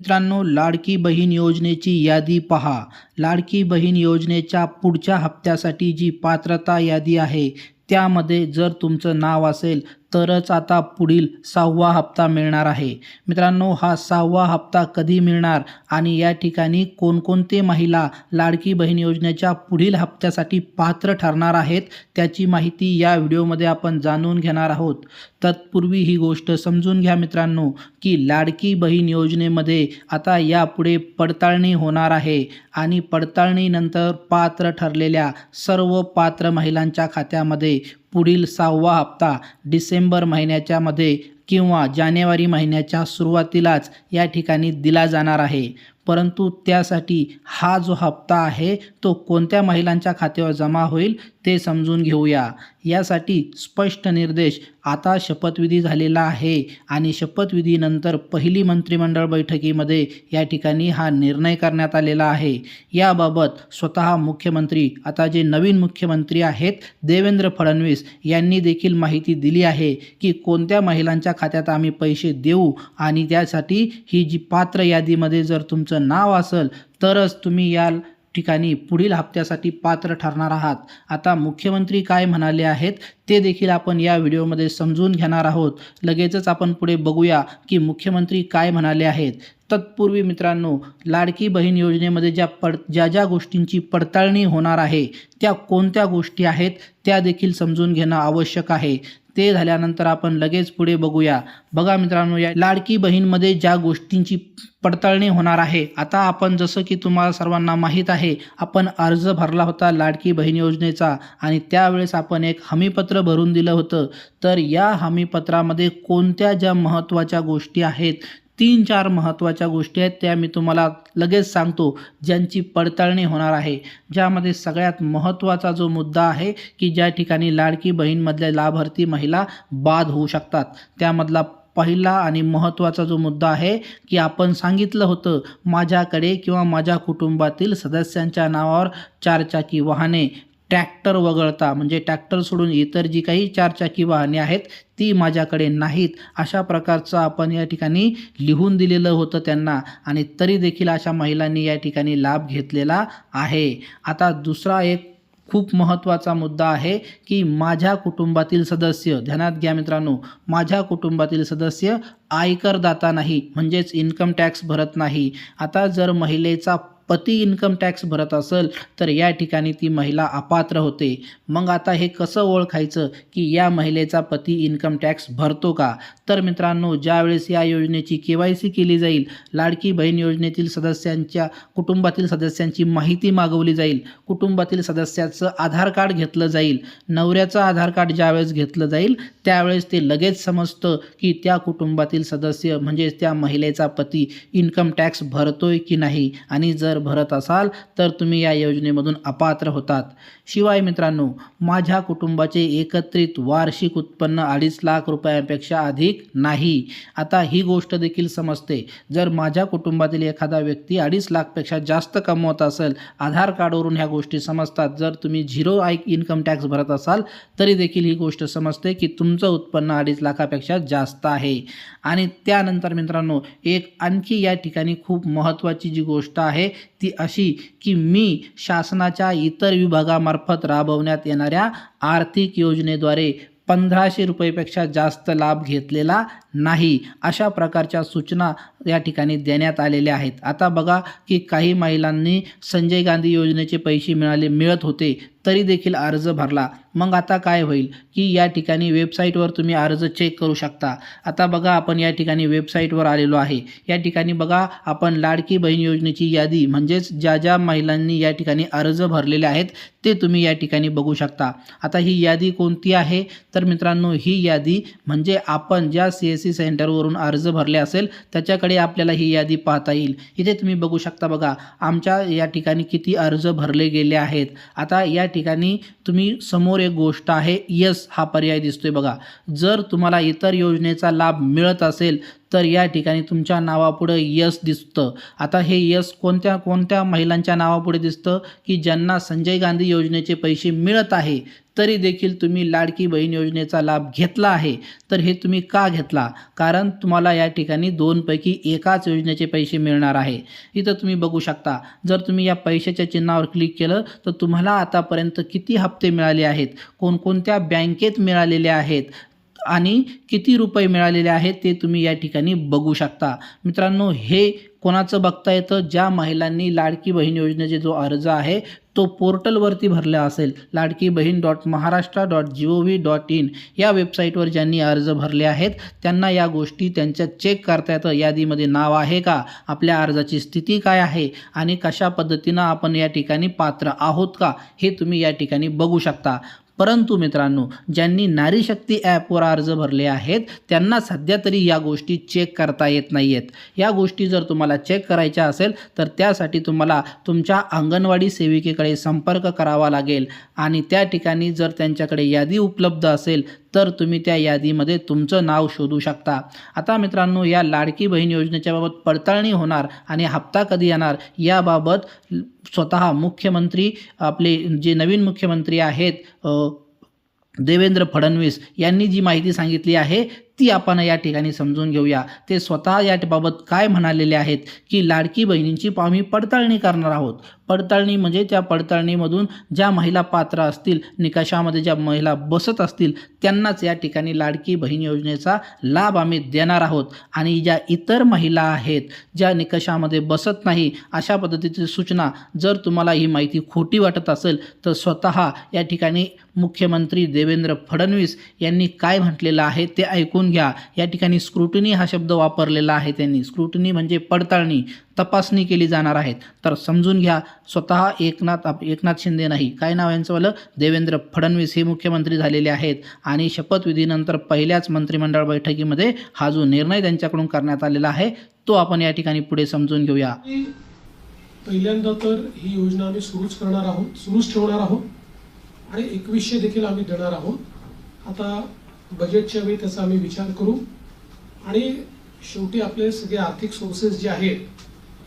मित्रांनो लाडकी बहीण योजनेची यादी पहा. लाडकी बहीण योजनेच्या पुढच्या हप्त्यासाठी जी पात्रता यादी आहे त्यामध्ये जर तुमचं नाव असेल तरच आता पुढील सहावा हप्ता मिळणार आहे. मित्रांनो हा सहावा हप्ता कधी मिळणार आणि या ठिकाणी कोणकोणते महिला लाडकी बहीण योजनेच्या पुढील हप्त्यासाठी पात्र ठरणार आहेत त्याची माहिती या व्हिडिओमध्ये आपण जाणून घेणार आहोत. तत्पूर्वी ही गोष्ट समजून घ्या मित्रांनो की लाडकी बहीण योजनेमध्ये आता यापुढे पडताळणी होणार आहे आणि पडताळणीनंतर पात्र ठरलेल्या सर्व पात्र महिलांच्या खात्यामध्ये पुढील सहावा हप्ता डिसेंबर महिन्याच्या मध्ये किंवा जानेवारी महिन्याच्या सुरुवातीलाच या ठिकाणी दिला जाणार आहे. परंतु त्यासाठी हा जो हप्ता आहे तो कोणत्या महिलांच्या खात्यावर जमा होईल? ते समजून घेऊया. यासाठी स्पष्ट निर्देश आता शपथविधी झालेला आहे आणि शपथविधीनंतर पहिली मंत्रिमंडळ बैठकीमध्ये या ठिकाणी हा निर्णय करण्यात आलेला आहे. याबाबत स्वतः मुख्यमंत्री आता जे नवीन मुख्यमंत्री आहेत देवेंद्र फडणवीस यांनी देखील माहिती दिली आहे की कोणत्या महिलांच्या खात्यात आम्ही पैसे देऊ आणि त्यासाठी ही जी पात्र यादीमध्ये जर तुमचं नाव असेल तरच तुम्ही या ठिकाणी पुढील हप्त्यासाठी पात्र ठरणार आहात. आता मुख्यमंत्री काय म्हणाले आहेत ते देखील आपण या व्हिडिओमध्ये समजून घेणार आहोत. लगेचच आपण पुढे बघूया की मुख्यमंत्री काय म्हणाले आहेत. तत्पूर्वी मित्रांनो लाडकी बहीण योजनेमध्ये ज्या पड ज्या ज्या गोष्टींची पडताळणी होणार आहे त्या कोणत्या गोष्टी आहेत त्या देखील समजून घेणं आवश्यक आहे. ते झाल्यानंतर आपण लगेच पुढे बघूया. बघा मित्रांनो या लाडकी बहीणमध्ये ज्या गोष्टींची पडताळणी होणार आहे आता आपण जसं की तुम्हाला सर्वांना माहीत आहे आपण अर्ज भरला होता लाडकी बहीण योजनेचा आणि त्यावेळेस आपण एक हमीपत्र भरून दिलं होतं. तर या हमीपत्रामध्ये कोणत्या ज्या महत्त्वाच्या गोष्टी आहेत तीन चार महत्त्वाच्या गोष्टी आहेत त्या मी तुम्हाला लगेच सांगतो ज्यांची पडताळणी होणार आहे. ज्यामध्ये सगळ्यात महत्त्वाचा जो मुद्दा आहे की ज्या ठिकाणी लाडकी बहीणमधल्या लाभार्थी महिला बाद होऊ शकतात. त्यामधला पहिला आणि महत्त्वाचा जो मुद्दा आहे की आपण सांगितलं होतं माझ्याकडे किंवा माझ्या कुटुंबातील सदस्यांच्या नावावर चारचाकी वाहने ट्रॅक्टर वगळता म्हणजे ट्रॅक्टर सोडून इतर जी काही चारचाकी वाहने आहेत ती माझ्याकडे नाहीत अशा प्रकारचं आपण या ठिकाणी लिहून दिलेलं होतं त्यांना. आणि तरी देखील अशा महिलांनी या ठिकाणी लाभ घेतलेला आहे. आता दुसरा एक खूप महत्त्वाचा मुद्दा आहे की माझ्या कुटुंबातील सदस्य ध्यानात घ्या मित्रांनो माझ्या कुटुंबातील सदस्य आयकरदाता नाही म्हणजेच इन्कम टॅक्स भरत नाही. आता जर महिलेचा पती इन्कम टॅक्स भरत असेल तर या ठिकाणी ती महिला अपात्र होते. मग आता हे कसं ओळखायचं की या महिलेचा पती इन्कम टॅक्स भरतो का? तर मित्रांनो ज्यावेळेस या योजनेची के वाय सी केली जाईल लाडकी बहीण योजनेतील सदस्यांच्या कुटुंबातील सदस्यांची माहिती मागवली जाईल कुटुंबातील सदस्याचं आधार कार्ड घेतलं जाईल नवऱ्याचं आधार कार्ड ज्यावेळेस घेतलं जाईल त्यावेळेस ते लगेच समजतं की त्या कुटुंबातील सदस्य म्हणजेच त्या महिलेचा पती इन्कम टॅक्स भरतोय की नाही. आणि जर भरत असाल तर तुम्ही या योजनेमधून अपात्र होतात. शिवाय मित्रांनो माझ्या कुटुंबाचे एकत्रित वार्षिक उत्पन्न अडीच लाख रुपयांपेक्षा अधिक नाही. आता ही गोष्ट देखील समजते. जर माझ्या कुटुंबातील एखादा व्यक्ती अडीच लाखपेक्षा जास्त कमवत असेल आधार कार्डवरून ह्या गोष्टी समजतात. जर तुम्ही झिरो आय इन्कम टॅक्स भरत असाल तरी देखील ही गोष्ट समजते की तुमचं उत्पन्न अडीच लाखापेक्षा जास्त आहे. आणि त्यानंतर मित्रांनो एक आणखी या ठिकाणी खूप महत्त्वाची जी गोष्ट आहे ती अशी की मी शासनाच्या इतर विभागामार्फत राबवण्यात येणाऱ्या आर्थिक योजनेद्वारे पंधराशे रुपयेपेक्षा जास्त लाभ घेतलेला नाही अशा प्रकारच्या सूचना या ठिकाणी देण्यात आलेल्या आहेत. आता बघा की काही महिलांनी संजय गांधी योजनेचे पैसे मिळाले मिळत होते तरी देखील अर्ज भरला. मग आता काय होईल की या ठिकाणी वेबसाईटवर तुम्ही अर्ज चेक करू शकता. आता बघा आपण या ठिकाणी वेबसाईटवर आलेलो आहे. या ठिकाणी बघा आपण लाडकी बहीण योजनेची यादी म्हणजेच ज्या ज्या महिलांनी या ठिकाणी अर्ज भरलेले आहेत ते तुम्ही या ठिकाणी बघू शकता. आता ही यादी कोणती आहे? तर मित्रांनो ही यादी म्हणजे आपण ज्या सी एस सी सेंटरवरून अर्ज भरले असेल त्याच्याकडे आपल्याला ही यादी पाहता येईल. इथे तुम्ही बघू शकता बघा आमच्या या ठिकाणी किती अर्ज भरले गेले आहेत. आता या ठिकाणी तुम्ही समोर एक गोष्ट आहे यस हा पर्याय दिसतोय बघा. जर तुम्हाला इतर योजनेचा लाभ मिळत असेल तर या ठिकाणी तुमच्या नावापुढं यस दिसतं. आता हे यस कोणत्या कोणत्या महिलांच्या नावापुढे दिसतं? की ज्यांना संजय गांधी योजनेचे पैसे मिळत आहे तरी देखील तुम्ही लाडकी बहीण योजनेचा लाभ घेतला आहे तर हे तुम्ही का घेतला? कारण तुम्हाला या ठिकाणी दोनपैकी एकाच योजनेचे पैसे मिळणार आहे. इथं तुम्ही बघू शकता जर तुम्ही या पैशाच्या चिन्हावर क्लिक केलं तर तुम्हाला आतापर्यंत किती हप्ते मिळाले आहेत? कोणकोणत्या बँकेत मिळालेले आहेत? आणि किती रुपये मिळालेले आहेत? ते तुम्ही या ठिकाणी बघू शकता. मित्रांनो हे कोणाचं बघता येतं? ज्या महिलांनी लाडकी बहीण योजनेचे जो अर्ज आहे तो पोर्टलवरती भरला असेल. Ladki Bahin dot Maharashtra dot G O V dot in या वेबसाईटवर ज्यांनी अर्ज भरले आहेत त्यांना या गोष्टी त्यांच्या चेक करता येतं यादीमध्ये नाव आहे का? आपल्या अर्जाची स्थिती काय आहे? आणि कशा पद्धतीनं आपण या ठिकाणी पात्र आहोत का? हे तुम्ही या ठिकाणी बघू शकता. परंतु मित्रांनो ज्यांनी नारीशक्ती ॲपवर अर्ज भरले आहेत त्यांना सध्या तरी या गोष्टी चेक करता येत नाही आहेत या गोष्टी जर तुम्हाला चेक करायच्या असेल तर त्यासाठी तुम्हाला तुमच्या अंगणवाडी सेविकेकडे संपर्क करावा लागेल. आणि त्या ठिकाणी जर त्यांच्याकडे यादी उपलब्ध असेल तर तुम्ही त्या यादीमध्ये तुमचं नाव शोधू शकता. आता मित्रांनो या लाडकी बहीण योजनेच्या बाबत पडताळणी होणार आणि हप्ता कधी येणार याबाबत स्वतः मुख्यमंत्री आपले जे नवीन मुख्यमंत्री आहेत देवेंद्र फडणवीस यांनी जी माहिती सांगितली आहे ती आपण या ठिकाणी समजून घेऊया. ते स्वतः याबाबत काय म्हणालेले आहेत की लाडकी बहिणींची आम्ही पडताळणी करणार आहोत. पडताळणी म्हणजे त्या पडताळणीमधून ज्या महिला पात्र असतील निकषामध्ये ज्या महिला बसत असतील त्यांनाच या ठिकाणी लाडकी बहीण योजनेचा लाभ आम्ही देणार आहोत. आणि ज्या इतर महिला आहेत ज्या निकषामध्ये बसत नाही अशा पद्धतीची सूचना जर तुम्हाला ही माहिती खोटी वाटत असेल तर स्वतः या ठिकाणी मुख्यमंत्री देवेंद्र फडणवीस यांनी काय म्हटलेलं आहे ते ऐकून घ्या. या ठिकाणी स्क्रुटनी हा शब्द वापरलेला आहे त्यांनी. स्क्रुटनी म्हणजे पडताळणी. तपासणी केली जाणार आहेत. तर समजून घ्या स्वतः एकनाथ आप एकनाथ शिंदे नाही. काय नाव यांचं वालं? देवेंद्र फडणवीस हे मुख्यमंत्री झालेले आहेत. आणि शपथविधीनंतर पहिल्याच मंत्रिमंडळ बैठकीमध्ये हा जो निर्णय त्यांच्याकडून करण्यात आलेला आहे तो आपण या ठिकाणी पुढे समजून घेऊया. पहिल्यांदा तर ही योजना आम्ही सुरूच करणार आहोत सुरूच ठेवणार आहोत. आणि एकवीसशे देखील आम्ही देणार आहोत. आता बजेटच्या वेळी त्याचा आम्ही विचार करू. आणि शेवटी आपले सगळे आर्थिक सोर्सेस जे आहेत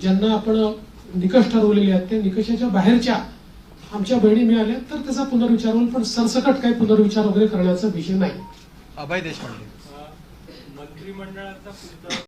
ज्यांना आपण निकष ठरवलेले आहेत ते निकषाच्या बाहेरच्या आमच्या बहिणी मिळाल्या तर त्याचा पुनर्विचार होईल पण सरसकट काही पुनर्विचार वगैरे करण्याचा विषय नाही. अभय देशपांडे. मंत्रिमंडळाचा